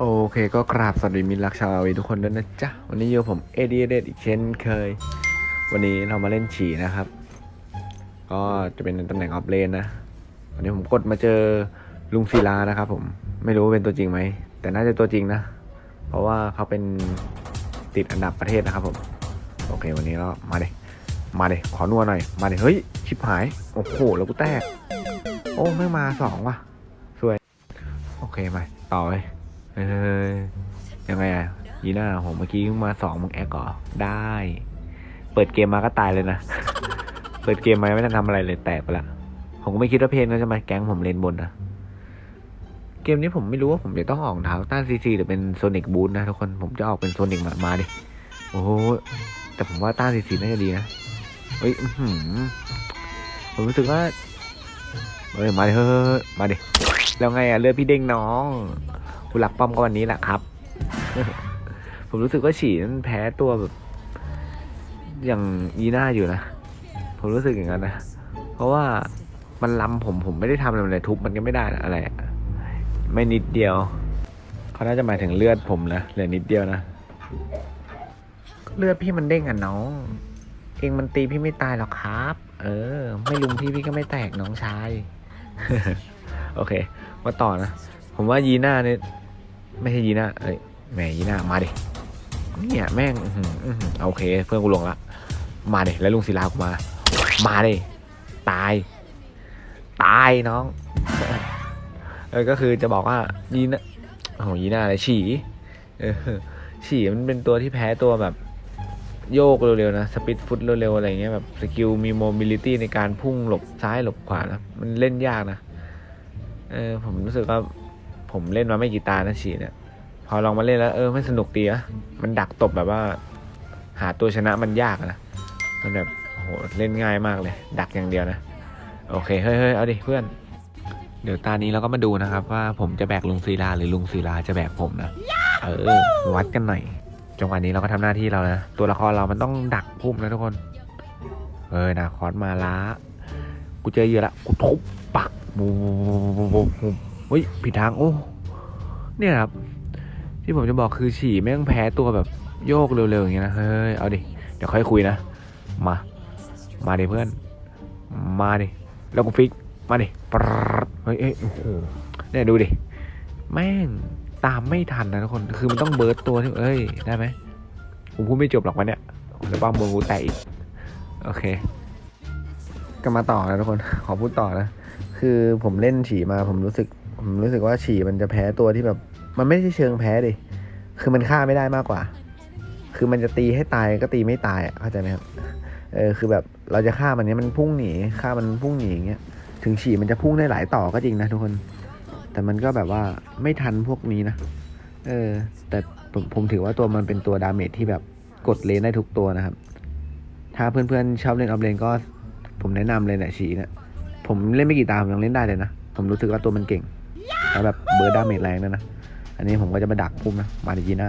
โอเคก็กราบสวัสดีมิตรรักชาวอาวีทุกคนด้วยนะจ๊ะ วันนี้อยู่ผมเอดีเดอีกเช่นเคย วันนี้เรามาเล่นฉี่นะครับ ก็จะเป็นในตำแหน่งออฟเลนนะ วันนี้ผมกดมาเจอลุงศิลานะครับผมไม่รู้ว่าเป็นตัวจริงไหม แต่น่าจะตัวจริงนะ เพราะว่าเขาเป็นติดอันดับประเทศนะครับผม โอเควันนี้เรามาเดมาเดขอนัวหน่อย มาเดเฮ้ยชิบหาย โอ้โหแล้วกูแตก โอ้ไม่มาสองว่ะสวย โอเคมาต่อเลย เฮ้ยยังไงอะยีน่าผมเมื่อกี้มาสองมึงแอคก่อได้ เปิดเกมมาก็ตายเลยนะ เปิดเกมมาไม่ได้ทำอะไรเลยแตกไปละ ผมก็ไม่คิดว่าเพลงเขาจะมาแก๊งผมเลนบนนะ เกมนี้ผมไม่รู้ว่าผมจะต้องออกเท้าต้านซีซีหรือเป็นโซนิกบูทนะทุกคน ผมจะออกเป็นโซนิกมามาดิ โอ้โห แต่ผมว่าต้านซีซีน่าจะดีนะ เฮ้ยอื้อหือผมรู้สึกว่า เฮ้ย มาดิเฮ้ยมาดิ แล้วไงอะเลือดพี่เด้งน้อง กูรักป้อมก็วันนี้แหละครับ ผมรู้สึกว่าฉี่นั้นแพ้ตัวแบบ อย่างยีน่าอยู่นะ ผมรู้สึกอย่างนั้นนะ เพราะว่ามันล้ำผมผมไม่ได้ทำอะไรเลยทุบมันก็ไม่ได้นะอะไร ไม่นิดเดียว เขาน่าจะหมายถึงเลือดผมนะเหลือนิดเดียวนะ เลือดพี่มันเด้งอะน้อง เองมันตีพี่ไม่ตายหรอกครับ เออ ไม่ลุมพี่พี่ก็ไม่แตกน้องชาย โอเค มาต่อนะ ผมว่ายีน่าเนี่ย ไม่ใช่ยีน่าเอ้ยแหมยีน่ามาดิเนี่ยแม่งอื้อหืออื้อหือโอเค เพื่อนกูลงละมาดิแล้วลุงศิลากูมา มาดิตาย ตายน้องเออก็คือจะบอกว่ายีน่าโอ้โหยีน่าอะไรฉี่เออฉี่มันเป็นตัวที่แพ้ตัวแบบ โยกเร็วๆนะสปีดฟุตเร็วๆอะไรเงี้ยแบบสกิลมีโมบิลิตี้ในการพุ่งหลบซ้ายหลบขวานะมันเล่นยากนะเออผมรู้สึกว่า ผมเล่นมาไม่กี่ตานะฉีเนี่ย พอลองมาเล่นแล้วเออไม่สนุกดีอะมันดักตบแบบว่า หาตัวชนะมันยากนะมันแบบโหเล่นง่ายมากเลย ดักอย่างเดียวนะ โอเคเฮ้ยเฮ้ยเอาดิเพื่อน เดี๋ยวตานี้เราก็มาดูนะครับ ว่าผมจะแบกลุงศิลาหรือลุงศิลาจะแบกผมนะ เออ วัดกันหน่อยจังหวะนี้เราก็ทำหน้าที่เรานะ ตัวละครเรามันต้องดักพุ่มนะทุกคน เออนาคอสมาละกูเจอเยื่อละ กูทุบปักบูบูบู เฮ้ยผิดทางโอ้เนี่ยครับ ที่ผมจะบอกคือฉี่แม่งแพ้ตัวแบบโยกเร็วๆอย่างเงี้ยนะเฮ้ยเอาดิเดี๋ยวค่อยคุยนะ มา มาดิเพื่อน มาดิแล้วกูฟิกมาดิปรเฮ้ยเอ้ยโอ้โหเนี่ยดูดิแม่งตามไม่ทันนะทุกคนคือมันต้องเบิร์ตตัวที่เอ้ยได้ไหมผมพูดไม่จบหรอกวันเนี้ยเดี๋ยวป้ามือกูแตกอีกโอเคก็มาต่อนะทุกคน ขอพูดต่อนะ คือผมเล่นฉี่มาผมรู้สึก ผมรู้สึกว่าฉี่มันจะแพ้ตัวที่แบบ มันไม่ใช่เชิงแพ้ดิ คือมันฆ่าไม่ได้มากกว่า คือมันจะตีให้ตายก็ตีไม่ตายเข้าใจไหมครับ เออคือแบบเราจะฆ่ามันเนี้ยมันพุ่งหนีฆ่ามันพุ่งหนีอย่างเงี้ย ถึงฉี่มันจะพุ่งได้หลายต่อก็จริงนะทุกคน แต่มันก็แบบว่าไม่ทันพวกนี้นะ เออ แต่ผมผมถือว่าตัวมันเป็นตัวดาเมจที่แบบกดเลนได้ทุกตัวนะครับ ถ้าเพื่อนๆชอบเล่นออฟเลนก็ผมแนะนำเลยเนี่ยฉีเนี่ยผมเล่นไม่กี่ตาผมยังเล่นได้เลยนะ ผมรู้สึกว่าตัวมันเก่ง แล้วแบบเบอร์ดาเมจแรงด้วยนะ อันนี้ผมก็จะมาดักพุ่มนะ มาในยีน่า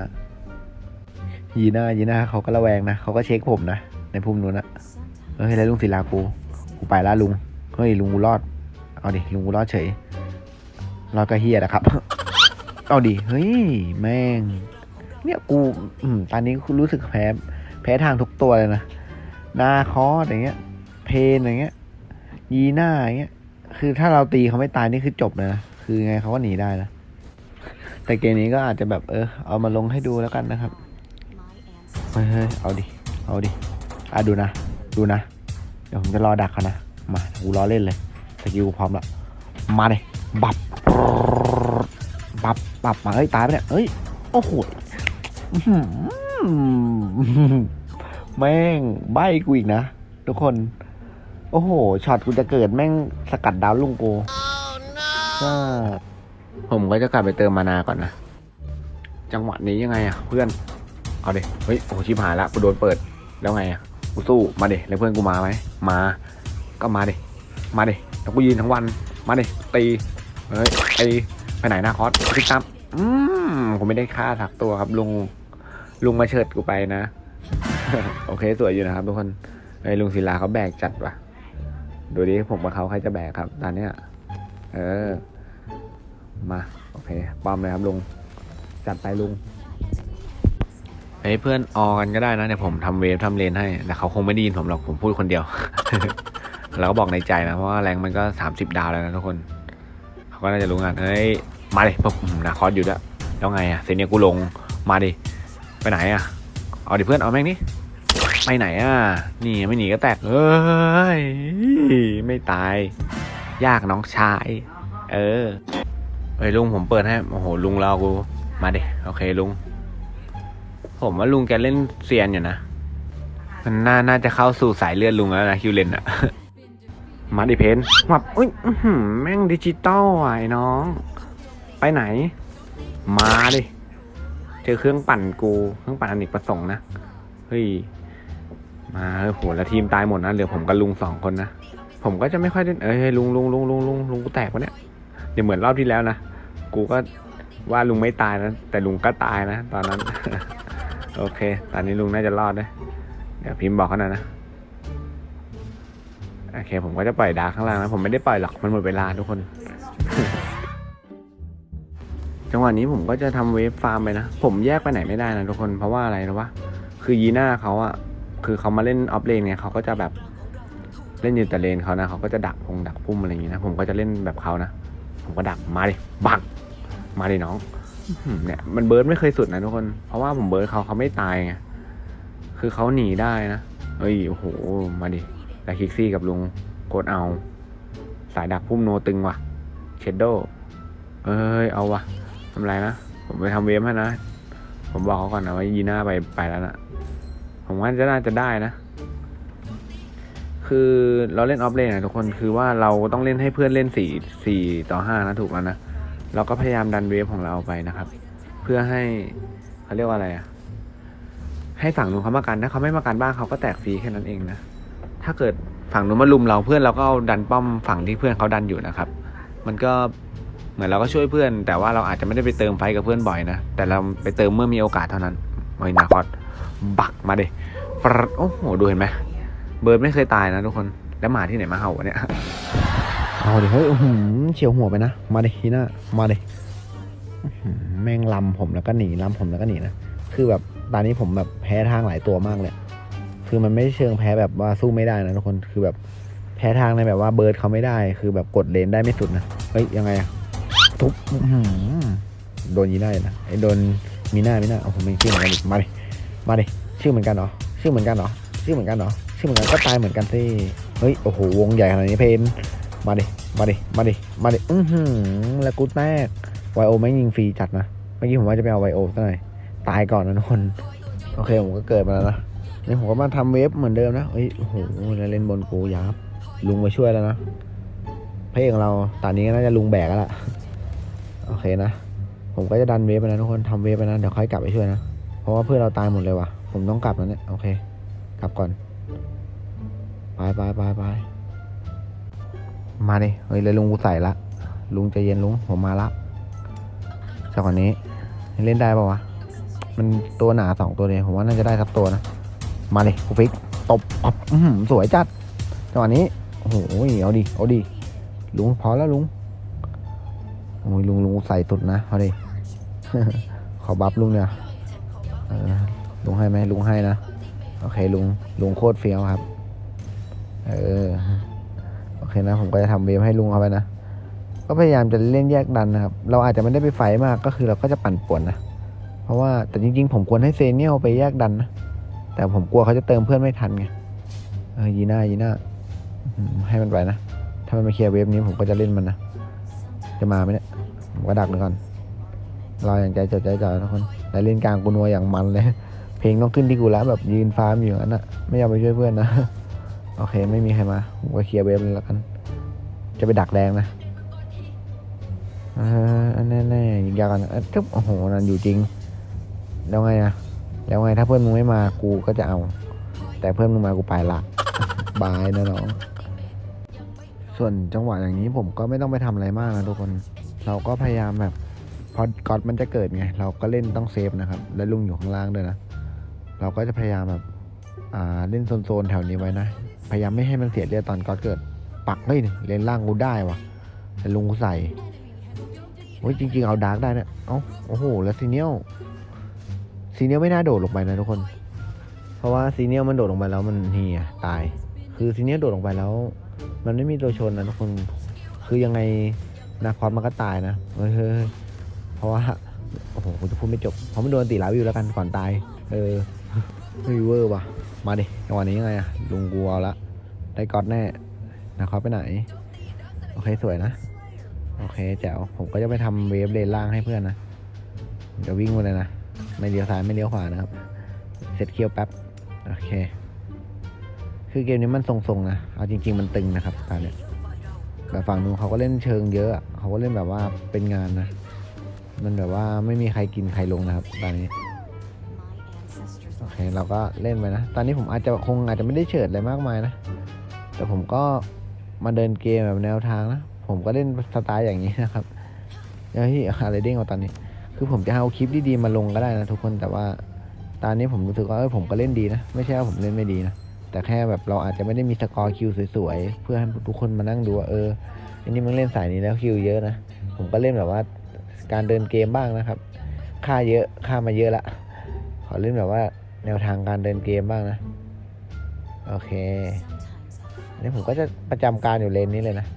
ยีน่ายีน่าเขาก็ระแวงนะเขาก็เช็คผมนะ ในพุ่มนู้นนะเฮ้ยแล้วลุงศิลากูกูไปละลุง เฮ้ยลุงกูรอด เอาดิลุงกูรอดเฉย รอดก็เฮียนะครับ เอาดิ เฮ้ยแม่ง เนี่ยกูอืมตอนนี้รู้สึกแพ้แพ้ทางทุกตัวเลยนะนาคอสอย่างเงี้ย เพนอย่างเงี้ยยีน่าอย่างเงี้ย คือถ้าเราตีเขาไม่ตายนี่คือจบเลยนะ คือไงเขาก็หนีได้นะ แต่เกมนี้ก็อาจจะแบบเออ เอามาลงให้ดูแล้วกันนะครับ เฮ้ยเอาดิ เอาดิ อะดูนะ ดูนะ เดี๋ยวผมจะรอดักเขานะ มากูรอเล่นเลย สกิลกูพร้อมล้วมาเลยบับ บับ บับมาเฮ้ย ตายไปเนี่ยเฮ้ย โอ้โหแม่งใบกูอีกนะ ทุกคน โอ้โห ช็อตกูจะเกิดแม่งสกัดดาวลุงโก ก็ผมก็จะกลับไปเติมมานาก่อนนะ จังหวะนี้ยังไงอะเพื่อน เอาเด็เฮ้ยโอ้ชิบหายละกูโดนเปิดแล้วไงอะกูสู้มาเด็แล้วเพื่อนกูมาไหมมา ก็มาเด็มาเด็แล้วกูยืนทั้งวัน มาเด็ตีเฮ้ยตีไปไหนนะคอสพิกตามอืมผมไม่ได้ฆ่าสักตัวครับลุงลุงมาเชิดกูไปนะ โอเคสวยอยู่นะครับทุกคนไอ้ลุงศิลาเขาแบกจัดว่ะ ดูดิผมกับเขาใครจะแบกครับตอนเนี้ย เออ มาโอเคปอมเลยครับลุงจัดไปลุงไอ้ยเพื่อนออกันก็ได้นะเดี๋ยผมทำเวฟทำเลนให้แต่เขาคงไม่ได้ยินผมหรอกผมพูดคนเดียวเราก็บอกในใจนะเพราะว่าแรงมันก็สามสิบดาวแล้วนะทุกคน เขาก็น่าจะรู้งานเฮ้ยมาดิปุ๊บอืมนาคอสอยู่ด้วยแล้วไงอะเซเนียกูลงมาดิไปไหนอะเอาดิเพื่อนเอาแม่งนี่ไปไหนอะนี่ไม่หนีก็แตกเอ้ยไม่ตาย ยากน้องชาย เออ เฮ้ยลุงผมเปิดให้ โอ้โหลุงเรอกู มาดิ โอเคลุง ผมว่าลุงแกเล่นเซียนอยู่นะ มันน่าน่าจะเข้าสู่สายเลือดลุงแล้วนะคิวเลนอะมาดิเพนวับอุ้ยอื้อหือแม่งดิจิตอลอะไอ้น้อง ไปไหน มาดิ เจอเครื่องปั่นกู เครื่องปั่นอเนกประสงค์นะ เฮ้ย มาเฮ้ยโหแล้วทีมตายหมดนะเหลือผมกับลุงสองคนนะ ผมก็จะไม่ค่อยเล่น เอ้ยลุงลุงลุงลุงลุงลุงกูแตกปะเนี่ยเดี๋ยวเหมือนรอบที่แล้วนะ กูก็ว่าลุงไม่ตายนะ แต่ลุงก็ตายนะ ตอนนั้น โอเค ตอนนี้ลุงน่าจะรอดนะเดี๋ยวพิมพ์บอกเขาหน่อยนะ โอเค ผมก็จะปล่อยดาร์กข้างล่างนะ ผมไม่ได้ปล่อยหรอก มันหมดเวลาทุกคน จังหวะนี้ผมก็จะทำเวฟฟาร์มไปนะ ผมแยกไปไหนไม่ได้นะทุกคน เพราะว่าอะไรนะวะ คือยีน่าเขาอะคือเขามาเล่นออฟเลนไงเขาก็จะแบบเล่นอยู่แต่เลนเขานะเขาก็จะดักพงดักพุ่มอะไรอย่างงี้นะ ผมก็จะเล่นแบบเขานะ ผมก็ดักมาดิบัก มาดิน้องเนี่ยมันเบิร์ดไม่เคยสุดนะทุกคน เพราะว่าผมเบิร์ดเขาเขาไม่ตายไง คือเขาหนีได้นะเฮ้ยโอ้โห มาดิแต่คิกซี่กับลุงโคตรเอา สายดักพุ่มโนตึงว่ะ เชดโดเอ้ย เอาว่ะทำไรนะ ผมไปทำเวฟให้นะ ผมบอกเขาก่อนนะว่ายีน่าไปไปแล้วนะผมว่าจะน่าจะได้นะ คือเราเล่นออฟเลนนะทุกคน คือว่าเราต้องเล่นให้เพื่อนเล่นสี่สี่ต่อห้านะถูกแล้วนะ เราก็พยายามดันเวฟของเราไปนะครับ เพื่อให้เขาเรียกว่าอะไรอะให้ฝั่งนู้นเขามากันถ้าเขาไม่มากันบ้างเขาก็แตกฟรีแค่นั้นเองนะถ้าเกิดฝั่งนู้นมาลุมเราเพื่อนเราก็เอาดันป้อมฝั่งที่เพื่อนเขาดันอยู่นะครับ มันก็เหมือนเราก็ช่วยเพื่อน แต่ว่าเราอาจจะไม่ได้ไปเติมไฟกับเพื่อนบ่อยนะแต่เราไปเติมเมื่อมีโอกาสเท่านั้นไว้นาคอสบักมาดิโอ้โหดูเห็นไหมเบิร์ดไม่เคยตายนะทุกคนแล้วหมาที่ไหนมาเห่าวะเนี่ย เอาดิเฮ้ยอื้อหือเฉียวหัวไปนะ มาดิฮีน่ามาดิแม่งลำผมแล้วก็หนีลำผมแล้วก็หนีนะ คือแบบตอนนี้ผมแบบแพ้ทางหลายตัวมากเลย คือมันไม่เชิงแพ้แบบว่าสู้ไม่ได้นะทุกคน คือแบบแพ้ทางในแบบว่าเบิร์ดเขาไม่ได้ คือแบบกดเลนได้ไม่สุดนะ เฮ้ยยังไงอะทุบโดนยีน่าเลยนะไอ้โดนมีหน้ามีหน้าเอาผมเป็นชื่อเหมือนกันอีกมาดิมาดิชื่อเหมือนกันเหรอ ชื่อเหมือนกันเหรอ ชื่อเหมือนกันเหรอ ชื่อเหมือนกันก็ตายเหมือนกันสิ เฮ้ยโอ้โหวงใหญ่ขนาดนี้เพน มาดิ มาดิ มาดิ มาดิ อือหือแล้วกูแตกไวโอไม่งยิงฟรีจัดนะ เมื่อกี้ผมว่าจะไปเอาไวโอซะหน่อย ตายก่อนนะทุกคน โอเคผมก็เกิดมาแล้วนะนี่ผมก็มาทำเวฟเหมือนเดิมนะเฮ้ย โอ้โหแล้วเล่นบนกูยับ ลุงมาช่วยแล้วนะเพลงเราตอนนี้ก็น่าจะลุงแบกแล้วล่ะ โอเคนะ ผมก็จะดันเวฟไปนะทุกคนทำเวฟไปนะ เดี๋ยวค่อยกลับไปช่วยนะ เพราะว่าเพื่อนเราตายหมดเลยว่ะ ผมต้องกลับแล้วเนี่ย โอเค กลับก่อน ไปไปไปไป มาดิเฮ้ยเลยลุงกูใส่ละ ลุงใจเย็นลุงผมมาละจากวันนี้เล่นได้ปะวะ มันตัวหนาสองตัวเลยผมว่าน่าจะได้สักตัวนะ มาเลยกูฟิกตบปับสวยจัดจังหวะนี้โอ้โหเอาดิเอาดิลุงพอแล้วลุงโอ้ยลุงลุงใส่ตุดนะเอาดิขอบัฟลุงเนี่ยลุงให้ไหมลุงให้นะ โอเคลุงลุงโคตรเฟี้ยวครับ เออ โอเคนะ ผมก็จะทำเวฟให้ลุงเอาไปนะ ก็พยายามจะเล่นแยกดันนะครับ เราอาจจะไม่ได้ไปไฟมากก็คือเราก็จะปั่นป่วนนะ เพราะว่าแต่จริงๆ ผมควรให้เซเนียลไปแยกดันนะ แต่ผมกลัวเขาจะเติมเพื่อนไม่ทันไง เออยีน่ายีน่าให้มันไปนะ ถ้ามันมาเคลียร์เวฟนี้ผมก็จะเล่นมันนะ จะมาไหมเนี่ย ผมก็ดักมันก่อนรออย่างใจจดใจจ่อทุกคนแต่เล่นกลางกูนัวอย่างมันเลย เพลงต้องขึ้นที่กูแล้วแบบยืนฟาร์มอยู่อย่างนั้นอะไม่ยอมไปช่วยเพื่อนนะ โอเค ไม่มีใครมา ผมก็เคลียร์เวฟเลยแล้วกัน จะไปดักแดงนะอ่าอันแน่แน่ๆยิงยากันทึบโอ้โห นั่นอยู่จริง แล้วไงอะแล้วไงถ้าเพื่อนมึงไม่มากูก็จะเอา แต่เพื่อนมึงมากูไปละบายนะน้อง ส่วนจังหวะอย่างนี้ผมก็ไม่ต้องไปทำอะไรมากนะทุกคน เราก็พยายามแบบ พอก๊อตมันจะเกิดไง เราก็เล่นต้องเซฟนะครับ และลุงอยู่ข้างล่างด้วยนะ เราก็จะพยายามแบบ อ่า เล่นโซนๆแถวนี้ไว้นะ พยายามไม่ให้มันเสียเลือดตอนก๊อตเกิด ปักเฮ้ยเลนล่างกูได้วะแต่ลุงกูใส่โอ้ยจริง ๆ เอาดาร์กได้นะเอ้าโอ้โห แล้วซีเนียลซีเนียลไม่น่าโดดลงไปนะทุกคน เพราะว่าซีเนียลมันโดดลงไปแล้วมันเฮียตาย คือซีเนียลโดดลงไปแล้ว มันไม่มีตัวชนนะทุกคน คือยังไงนาคอสมันก็ตายนะเฮ้ยเพราะว่าโอ้โหจะพูดไม่จบเพราะมันโดนตีลาวิวแล้วกันก่อนตาย เออ เฮ้ยเวอร์ว่ะ มาดิจังหวะนี้ยังไงอะลุงกูเอาละ ได้ก๊อตแน่นาคอสไปไหน โอเคสวยนะ โอเคแจ๋วผมก็จะไปทำเวฟเลนล่างให้เพื่อนนะ เดี๋ยววิ่งมาเลยนะ ไม่เลี้ยวซ้ายไม่เลี้ยวขวานะครับ เสร็จเคียวแป๊บ โอเค คือเกมนี้มันทรงๆนะ เอาจริง ๆ มันตึงนะครับตอนเนี้ยแบบฝั่งนู้นเขาก็เล่นเชิงเยอะเขาก็เล่นแบบว่าเป็นงานนะ มันแบบว่าไม่มีใครกินใครลงนะครับตอนนี้ เราก็เล่นไปนะ ตอนนี้ผมอาจจะคงอาจจะไม่ได้เฉิดอะไรมากมายนะ แต่ผมก็มาเดินเกมแบบแนวทางนะ ผมก็เล่นสไตล์อย่างนี้นะครับเฮ้ยอะไรเด้งมาตอนนี้ คือผมจะเอาคลิปดีๆมาลงก็ได้นะทุกคน แต่ว่าตอนนี้ผมรู้สึกว่าเออผมก็เล่นดีนะ ไม่ใช่ว่าผมเล่นไม่ดีนะ แต่แค่แบบเราอาจจะไม่ได้มีสกอร์คิวสวยๆ เพื่อให้ทุกคนมานั่งดูว่าเอออันนี้มึงเล่นสายนี้แล้วคิวเยอะนะ ผมก็เล่นแบบว่าการเดินเกมบ้างนะครับ ค่าเยอะ ค่ามาเยอะละ ขอเล่นแบบว่า แนวทางการเดินเกมบ้างนะ โอเคนนี้ผมก็จะประจำการอยู่เลนนี้เลยนะ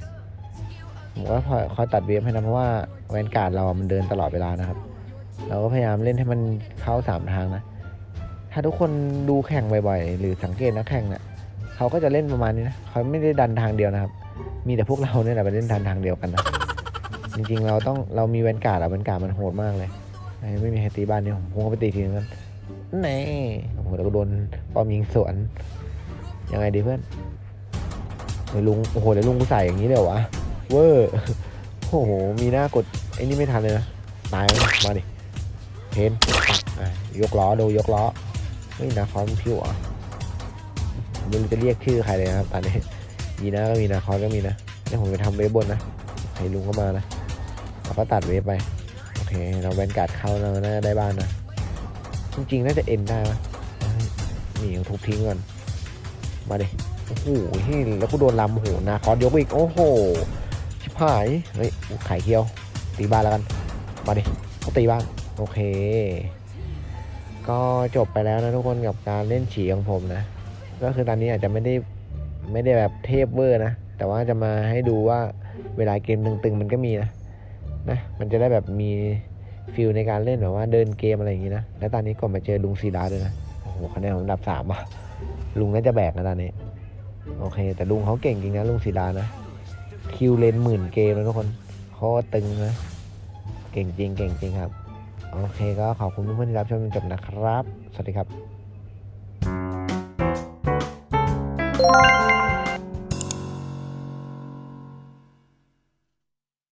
ผมก็คอยตัดเวฟให้นะเพราะว่าแวนการ์ดเรามันเดินตลอดเวลานะครับ เราก็พยายามเล่นให้มันเข้าสามทางนะ ถ้าทุกคนดูแข่งบ่อยๆ หรือสังเกตนักแข่งเนี่ยเขาก็จะเล่นประมาณนี้นะเขาไม่ได้ดันทางเดียวนะครับ มีแต่พวกเราเนี่ยแหละไปเล่นทางทางเดียวกันนะจริงๆเราต้องเรามีแวนการ์ดอะแวนการ์ดมันโหดมากเลย ไม่มีใครตีบ้านนี่ผมคงเอาไปตีทีนึงกัน แน่โอ้โหแล้วก็โดนปอมยิงสวน ยังไงดีเพื่อนเฮ้ยลุง โอ้โหเดี๋ยวลุงกูใส่อย่างนี้เลยวะ เวอร์ โอ้โห มีหน้ากดไอ้นี่ไม่ทันเลยนะ ตายมาดิ เพนปักยกล้อดูยกล้อเฮ้ยนาคอนพิวอะไม่รู้จะเรียกชื่อใครเลยนะครับตอนนี้มีนะก็มีนาคอนก็มีนะเดี๋ยวผมไปทำเวฟบนนะให้ลุงเข้ามานะเราก็ตัดเวฟไป โอเค เราแวนการ์ดเข้าเราน่าได้บ้านนะ จริงๆ น่าจะเอ็นได้ปะนี่ทุบทิ้งก่อน มาดิ โอ้โหฮ้ยแล้วกูโดนลำโอ้โหนาคอสยกไปอีก โอ้โห ชิบหาย เฮ้ยไข่เคียว ตีบ้านแล้วกัน มาดิเขาตีบ้านโอเค ก็จบไปแล้วนะทุกคนกับการเล่นฉีของผมนะ ก็คือตอนนี้อาจจะไม่ได้ไม่ได้แบบเทพเวอร์นะ แต่ว่าจะมาให้ดูว่าเวลาเกมตึงๆมันก็มีนะนะ มันจะได้แบบมี ฟิลในการเล่นแบบว่าเดินเกมอะไรอย่างงี้นะ แล้วตอนนี้ก็มาเจอลุงซีดาด้วยนะ โอ้โหคะแนนผมอันดับสามอะ ลุงน่าจะแบกนะตอนนี้ โอเค แต่ลุงเขาเก่งจริงนะลุงซีดานะ คิวเลนหมื่นเกมแล้วทุกคนเขาก็ตึงนะ เก่งจริงเก่งจริงครับ โอเคก็ขอบคุณเพื่อนๆที่รับชมจนจบนะครับ สวัสดีครับ